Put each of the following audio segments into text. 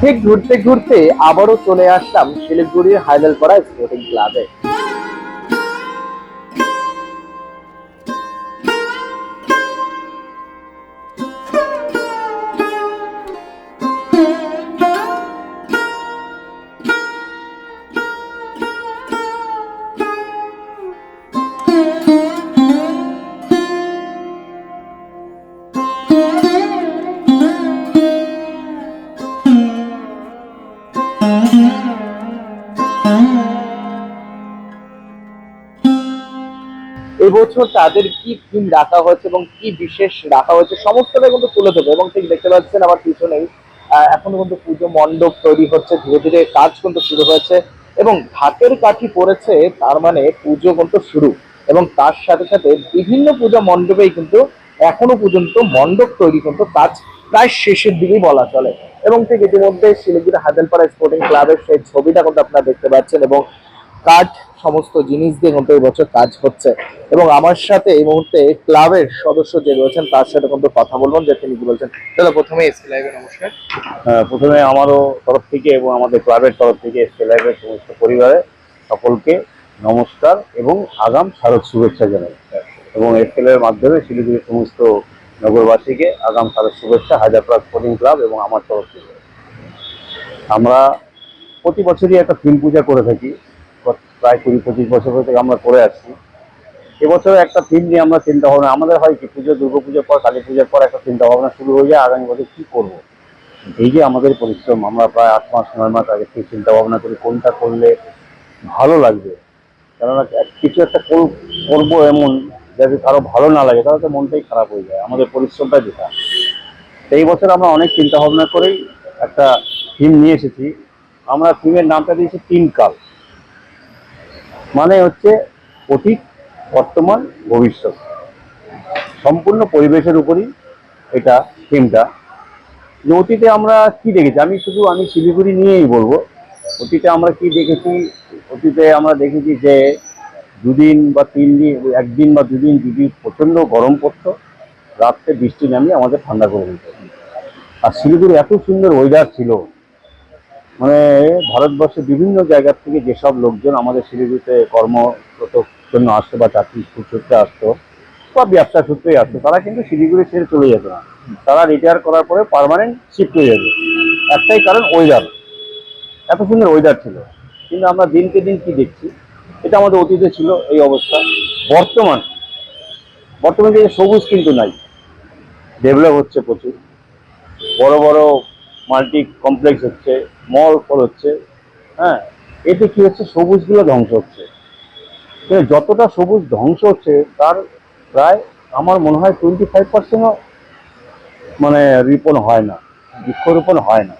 ঠিক ঘুরতে ঘুরতে আবারও চলে আসলাম শিলিগুড়ির হায়দারপাড়া স্পোর্টিং ক্লাবে এবছর তাদের কি থিম রাখা হয়েছে এবং কি বিশেষ রাখা হয়েছে, সমস্তটা কিন্তু তুলে ধরবে এবং ঠিক দেখতে পাচ্ছেন আমার পিছনেই এখনও কিন্তু পুজো মণ্ডপ তৈরি হচ্ছে, ধীরে ধীরে কাজ কিন্তু শুরু হয়েছে এবং ঢাকের কাঠি পড়েছে, তার মানে পুজো কিন্তু শুরু এবং তার সাথে সাথে বিভিন্ন পূজা মণ্ডপেই কিন্তু এখনও পর্যন্ত মণ্ডপ তৈরি কিন্তু কাজ প্রায় শেষের দিকেই বলা চলে এবং ঠিক ইতিমধ্যে শিলিগুড়ি হাজালপাড়া স্পোর্টিং ক্লাবের সেই ছবিটা কিন্তু আপনারা দেখতে পাচ্ছেন এবং কাঠ সমস্ত জিনিস দিয়ে কিন্তু এই বছর কাজ হচ্ছে। এবং আমার সাথে এই মুহূর্তে ক্লাবের সদস্য যে রয়েছেন, তার সাথে কিন্তু কথা বলবেন যে তিনি কি বলছেন। দাদা, প্রথমে এসকে লাইভে নমস্কার। প্রথমে আমারও তরফ থেকে এবং আমাদের ক্লাবের তরফ থেকে এসকে লাইভের সমস্ত পরিবারে সকলকে নমস্কার এবং আগাম শারদ শুভেচ্ছা জানাই। এবং এসকেলের মাধ্যমে শিলিগুড়ির সমস্ত নগরবাসীকে আগাম শারদ শুভেচ্ছা, হাজারপাড়া স্পোর্টিং ক্লাব এবং আমার তরফ থেকে। আমরা প্রতি বছরই একটা থিম পূজা করে থাকি। প্রায় কুড়ি, পঁচিশ বছর থেকে আমরা করে আসছি। এবছর একটা থিম নিয়ে আমরা চিন্তা ভাবনা, আমাদের হয় কি, পুজো দুর্গা পুজোর পর কালী পুজোর পর একটা চিন্তা ভাবনা শুরু হয়ে যায়, আগামী বছর কি করব? এই যে আমাদের পরিশ্রম, আমরা প্রায় আট মাস, নয় মাস আগে থেকে চিন্তা ভাবনা করি, কোনটা করলে ভালো লাগবে? কেননা কিছু একটা কর- করব এমন, যাতে কারও ভালো না লাগে, তাহলে তো মনটাই খারাপ হয়ে যায়। আমাদের পরিশ্রমটা যেটা। এই বছর আমরা অনেক চিন্তা ভাবনা করেই একটা থিম নিয়ে এসেছি। আমরা থিমের নামটা দিয়েছি তিন কাল মানে হচ্ছে অতীত, বর্তমান, ভবিষ্যৎ। সম্পূর্ণ পরিবেশের উপরই এটা থিমটা যে অতীতে আমরা কি দেখেছি? আমি শুধু, আমি শিলিগুড়ি নিয়েই বলব, অতীতে আমরা কি দেখেছি? অতীতে আমরা দেখেছি যে দুদিন বা তিন দিন, একদিন বা দুদিন যদি প্রচণ্ড গরম পড়তো, রাত্রে বৃষ্টি নামিয়ে আমাদের ঠান্ডা করে দিত। আর শিলিগুড়ি এত সুন্দর ওয়েদার ছিল মানে ভারতবর্ষের বিভিন্ন জায়গা থেকে যেসব লোকজন আমাদের শিলিগুড়িতে কর্মরত জন্য আসতো বা চাকরি সূত্রে আসতো বা ব্যবসা সূত্রেই আসতো, তারা কিন্তু শিলিগুড়ি ছেড়ে চলে যেত না। তারা রিটায়ার করার পরে পার্মানেন্ট শিফট হয়ে যাবে একটাই কারণ ওয়েদার এত সুন্দর ওয়েদার ছিল। কিন্তু আমরা দিনকে দিন কি দেখছি? এটা আমাদের অতীতে ছিল এই অবস্থা। বর্তমান, বর্তমানে সবুজ কিন্তু নাই। ডেভেলপ হচ্ছে প্রচুর। বড় বড় মাল্টি কমপ্লেক্স হচ্ছে, মল ফল হচ্ছে হ্যাঁ? এতে কি হচ্ছে? সবুজগুলো ধ্বংস হচ্ছে। যতটা সবুজ ধ্বংস হচ্ছে, তার প্রায় আমার মনে হয় টোয়েন্টি ফাইভ পার্সেন্টও মানে রিপন হয় না, বৃক্ষরোপণ হয় না।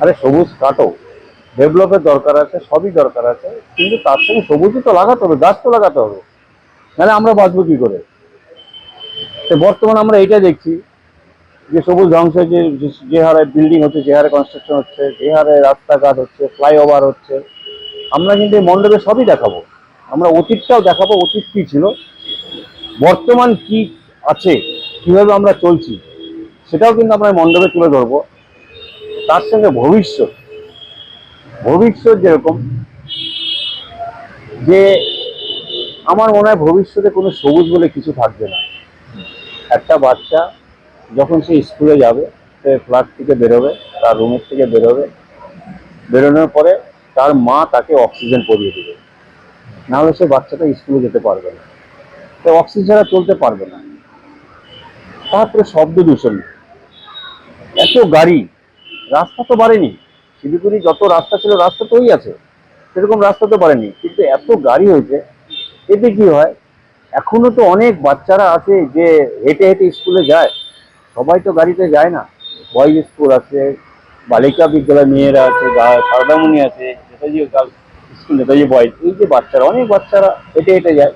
আরে সবুজ কাটো। ডেভেলপের দরকার আছে, সবই দরকার আছে, কিন্তু তার সঙ্গে সবুজই তো লাগাতে হবে, গাছ তো লাগাতে হবে। নাহলে আমরা বাঁচবো কি করে? তো বর্তমানে আমরা এইটা দেখছি, যে সবুজ ধ্বংস যে- যে হারে বিল্ডিং হচ্ছে, যে হারে কনস্ট্রাকশন হচ্ছে, যে হারে রাস্তাঘাট হচ্ছে ফ্লাইওভার হচ্ছে। আমরা কিন্তু এই মণ্ডপে সবই দেখাবো। আমরা অতীতটাও দেখাবো, অতীত কী ছিল, বর্তমান কি আছে, কীভাবে আমরা চলছি, সেটাও কিন্তু আমরা মণ্ডপে তুলে ধরবো। তার সঙ্গে ভবিষ্যৎ। ভবিষ্যৎ যেরকম, যে আমার মনে হয় ভবিষ্যতে কোনো সবুজ বলে কিছু থাকবে না। একটা বাচ্চা যখন সে স্কুলে যাবে, সে ফ্ল্যাট থেকে বেরোবে, তার রুমের থেকে বেরোবে, বেরোনোর পরে তার মা তাকে অক্সিজেন পরিয়ে দেবে। নাহলে সে বাচ্চাটা স্কুলে যেতে পারবে না। তো অক্সিজেন ছাড়া চলতে পারবে না। তারপরে শব্দ দূষণ। এত গাড়ি রাস্তা তো বাড়েনি। শিলিগুড়ি যত রাস্তা ছিল, রাস্তা তো ওই আছে। সেরকম রাস্তা তো বাড়েনি। কিন্তু এত গাড়ি হয়েছে, এতে কি হয়? এখনও তো অনেক বাচ্চারা আছে যে হেঁটে হেঁটে স্কুলে যায়। সবাই তো গাড়িতে যায় না। বয়েজ স্কুল আছে, বালিকা বিদ্যালয় মেয়েরা আছে সারদামণি আছে, নেতাজি স্কুল নেতাজি বয়েজ এই যে বাচ্চারা, অনেক বাচ্চারা হেঁটে হেঁটে যায়।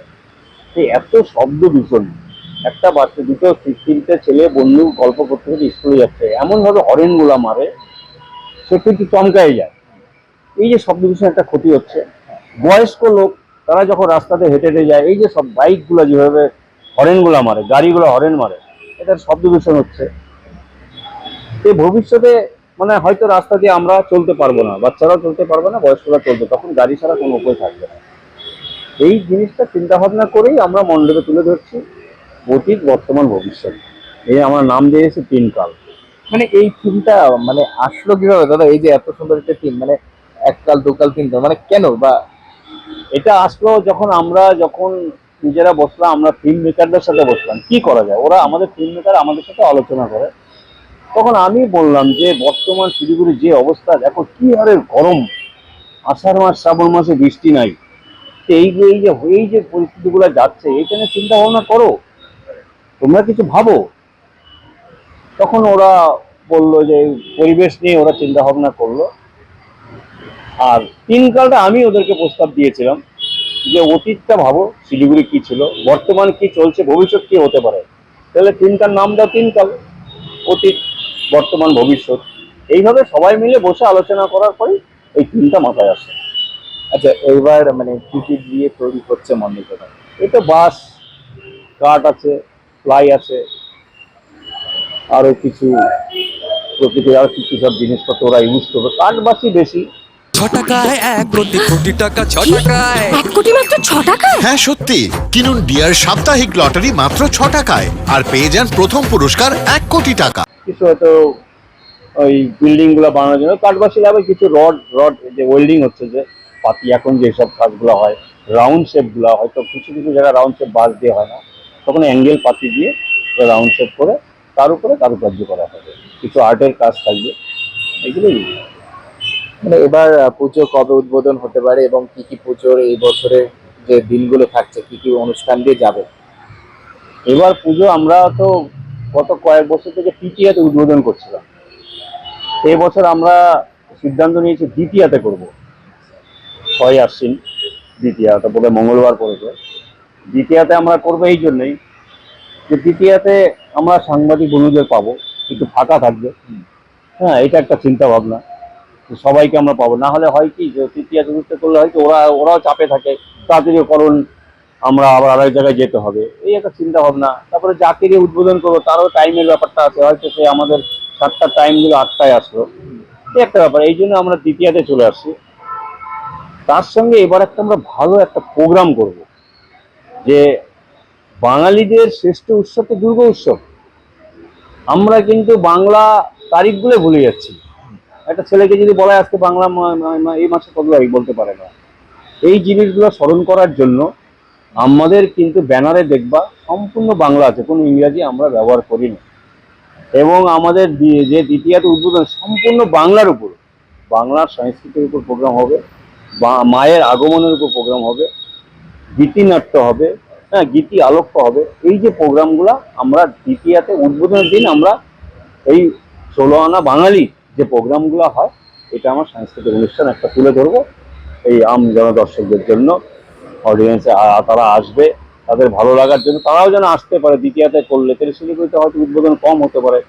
এত শব্দ দূষণ। একটা বাচ্চা, দুটো তিনটে ছেলে, বন্ধু, গল্প করতে করতে স্কুলে যাচ্ছে। এমন ভাবে হরেনগুলা মারে, সে কিন্তু চমকাই যায়। এই যে শব্দ দূষণ একটা ক্ষতি হচ্ছে। বয়স্ক লোক, তারা যখন রাস্তাতে হেঁটে হেঁটে যায়, এই যে সব বাইকগুলো যেভাবে হরেনগুলা মারে, গাড়িগুলো হরেন মারে, এটার শব্দ দূষণ হচ্ছে। এই ভবিষ্যতে মানে হয়তো রাস্তা দিয়ে আমরা চলতে পারব না, বাচ্চারাও চলতে পারবে না, বয়স্করা চলবে, তখন গাড়ি ছাড়া কোনো উপায় থাকবে না। এই জিনিসটা চিন্তা ভাবনা করেই আমরা মণ্ডপে তুলে ধরছি। অতীত, বর্তমান, ভবিষ্যৎ। এই আমার নাম দিয়েছি তিন কাল। মানে এই থিমটা মানে আসলো কীভাবে? দাদা, এই যে এত সুন্দর একটা থিম মানে এক কাল এককাল দুকাল তিনকাল মানে কেন? বা এটা আসলো যখন আমরা, যখন নিজেরা বসলাম, আমরা ফিল্ম মেকারদের সাথে বসলাম। কি করা যায়? ওরা আমাদের ফিল্ম মেকার আমাদের সাথে আলোচনা করে। তখন আমি বললাম যে, বর্তমান শিলিগুড়ির যে অবস্থা, দেখো কি হারে গরম। আষাঢ় মাস, শ্রাবণ মাসে বৃষ্টি নাই। এই যে এই যে এই যে পরিস্থিতিগুলো যাচ্ছে এখানে চিন্তা ভাবনা করো। তোমরা কিছু ভাবো? তখন ওরা বলল যে পরিবেশ নিয়ে ওরা চিন্তা ভাবনা করল। আর তিন কালটা আমি ওদেরকে প্রস্তাব দিয়েছিলাম যে অতীতটা ভাবো শিলিগুড়ি কি ছিল বর্তমান কি চলছে ভবিষ্যৎ কি হতে পারে। তাহলে তিনটার নাম দাও তিন কাল। অতীত বর্তমান ভবিষ্যৎ। এইভাবে সবাই মিলে বসে আলোচনা করার পরে এই তিনটা মাথায় আসে। আচ্ছা এইবার মানে কি কি দিয়ে তৈরি হচ্ছে মণ্ডপটা এটা বাস কাঠ আছে প্লাই আছে আরও কিছু প্রকৃতির আর কিছু সব জিনিসপত্র ওরা ইউজ করবে। কাঠ বাসি বেশি। ছ টাকায় এক কোটি। কোটি টাকা ছ টাকায়। এক কোটি মাত্র ছ টাকায়? হ্যাঁ সত্যি। কিনুন ডিয়ার সাপ্তাহিক লটারি মাত্র ছ টাকায় আর পেয়ে যান প্রথম পুরস্কার এক কোটি টাকা। কিছু হয়তো ওই বিল্ডিংগুলো বানানোর জন্য। কাঠবাসী লাগবে কিছু রড রড যে ওয়েল্ডিং হচ্ছে যে পাতি এখন যেসব কাজগুলো হয় রাউন্ড শেপগুলো হয়তো কিছু কিছু জায়গায় রাউন্ড শেপ বাস দিয়ে হয় না। তখন অ্যাঙ্গেল পাতি দিয়ে রাউন্ড শেপ করে তার উপরে কারুকার্য করা হবে। কিছু আর্টের কাজ থাকবে। এগুলোই। মানে এবার পুজো কবে উদ্বোধন হতে পারে এবং কি কি পুজোর এই বছরে যে দিনগুলো থাকছে কি কি অনুষ্ঠান দিয়ে যাবে? এবার পুজো আমরা তো গত কয়েক বছর থেকে তৃতীয়াতে উদ্বোধন করছিলাম। এই বছর আমরা সিদ্ধান্ত নিয়েছি দ্বিতীয়াতে করব। ছয় আশ্বিন দ্বিতীয়া বোধহয় মঙ্গলবার পড়েছে। দ্বিতীয়াতে আমরা করব এই জন্যই যে দ্বিতীয়াতে আমরা সাংবাদিক বন্ধুদের পাবো একটু ফাঁকা থাকবে। হ্যাঁ এটা একটা চিন্তা ভাবনা সবাইকে আমরা পাবো। না হলে হয় কি যে তৃতীয়া চতুর্থ করলে হয়তো ওরা ওরাও চাপে থাকে। তাড়াতাড়ি করুন আমরা আবার আরেক জায়গায় যেতে হবে। এই একটা চিন্তা ভাবনা তারপরে যাকে দিয়ে উদ্বোধন করব তারও টাইমের ব্যাপারটা আছে। হয়তো সে আমাদের সাতটার টাইম দিল আটটায় আসলো। এই একটা ব্যাপার। এই জন্য আমরা দ্বিতীয়াতে চলে আসছি। তার সঙ্গে এবার একটা আমরা ভালো একটা প্রোগ্রাম করব। যে বাঙালিদের শ্রেষ্ঠ উৎসব তো দুর্গা উৎসব। আমরা কিন্তু বাংলা তারিখগুলো ভুলে যাচ্ছি। একটা ছেলেকে যদি বলা আজকে বাংলা এই মাসে কত তারিখ বলতে পারে না। এই জিনিসগুলো স্মরণ করার জন্য আমাদের কিন্তু ব্যানারে দেখবা সম্পূর্ণ বাংলা আছে, কোনো ইংরাজি আমরা ব্যবহার করি না এবং আমাদের যে দ্বিতীয়ত উদ্বোধন, সম্পূর্ণ বাংলার উপর। বাংলার সংস্কৃতির উপর প্রোগ্রাম হবে, বা মায়ের আগমনের উপর প্রোগ্রাম হবে। গীতিনাট্য হবে হ্যাঁ গীতি আলোক্য হবে। এই যে প্রোগ্রামগুলো আমরা দ্বিতীয়াতে উদ্বোধনের দিন আমরা এই ষোলো আনা বাঙালি যে প্রোগ্রামগুলো হয়, এটা আমার সাংস্কৃতিক অনুষ্ঠান একটা তুলে ধরবো। এই আম জনদর্শকদের জন্য অডিয়েন্সে তারা আসবে, তাদের ভালো লাগার জন্য। তারাও যেন আসতে পারে, দ্বিতীয়তে করলে। তাহলে শিলিগুড়িতে হয়তো উদ্বোধন কম হতে পারে।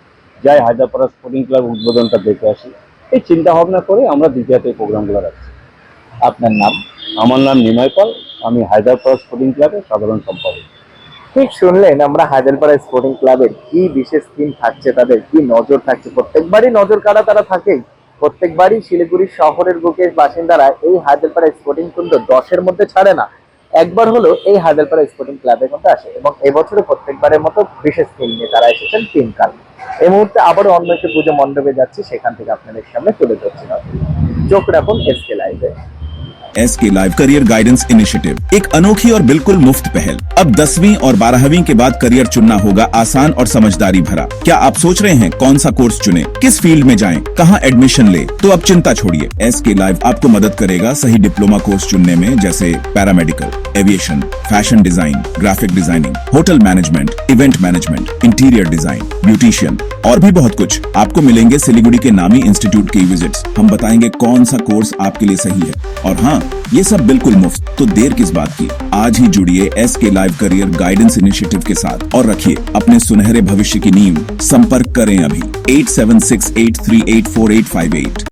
যাই হায়দ্রাপাড়া স্পোর্টিং ক্লাব উদ্বোধনটা দেখে আসি। এই চিন্তা ভাবনা করে আমরা দ্বিতীয়তে প্রোগ্রামগুলো রাখছি। আপনার নাম, আমার নাম নিমাই পাল। আমি হায়দ্রাপাড়া স্পোর্টিং ক্লাবের সাধারণ সম্পাদক। ঠিক শুনলেন, আমরা হায়দ্রাপাড়া স্পোর্টিং ক্লাবের কি বিশেষ থিম থাকছে, তাদের কি নজর থাকছে? প্রত্যেকবারই নজর কাড়া তারা থাকেই। প্রত্যেকবারই শিলিগুড়ি শহরের বুকের বাসিন্দারা এই হায়দ্রাপাড়া স্পোর্টিং কিন্তু দশের মধ্যে ছাড়ে না। একবার হলো এই হায়দ্রাপাড়া স্পোর্টিং ক্লাবের মধ্যে আসে এবং এবছরে প্রত্যেকবারের মতো বিশেষ থিম নিয়ে তারা এসেছেন তিন কাল। এই মুহূর্তে আবারও অন্য একটি পুজো মণ্ডপে যাচ্ছি, সেখান থেকে আপনাদের সামনে তুলে ধরছি চোখ রাখুন এসকে লাইভে एस के लाइव करियर गाइडेंस इनिशिएटिव एक अनोखी और बिल्कुल मुफ़्त पहल। अब दसवीं और बारहवीं के बाद करियर चुनना होगा आसान और समझदारी भरा। क्या आप सोच रहे हैं कौन सा कोर्स चुने? किस फ़ील्ड में जाएँ, कहाँ एडमिशन ले? तो अब चिंता छोड़िए। एस के लाइव आपको मदद करेगा सही डिप्लोमा कोर्स चुनने में जैसे paramedical aviation fashion design graphic designing hotel management event management interior design beautician और भी बहुत कुछ। आपको मिलेंगे सिलीगुड़ी के नामी इंस्टीट्यूट की विज़िट हम बताएँगे कौन सा कोर्स आपके लिए सही है। और हाँ ये सब बिल्कुल मुफ़्त। तो देर किस बात की? आज ही जुड़िए एस के लाइव करियर गाइडेंस इनिशिएटिव के साथ। और रखिए अपने सुनहरे भविष्य की नींव। संपर्क करें अभी। Eight seven six eight three eight four eight five eight.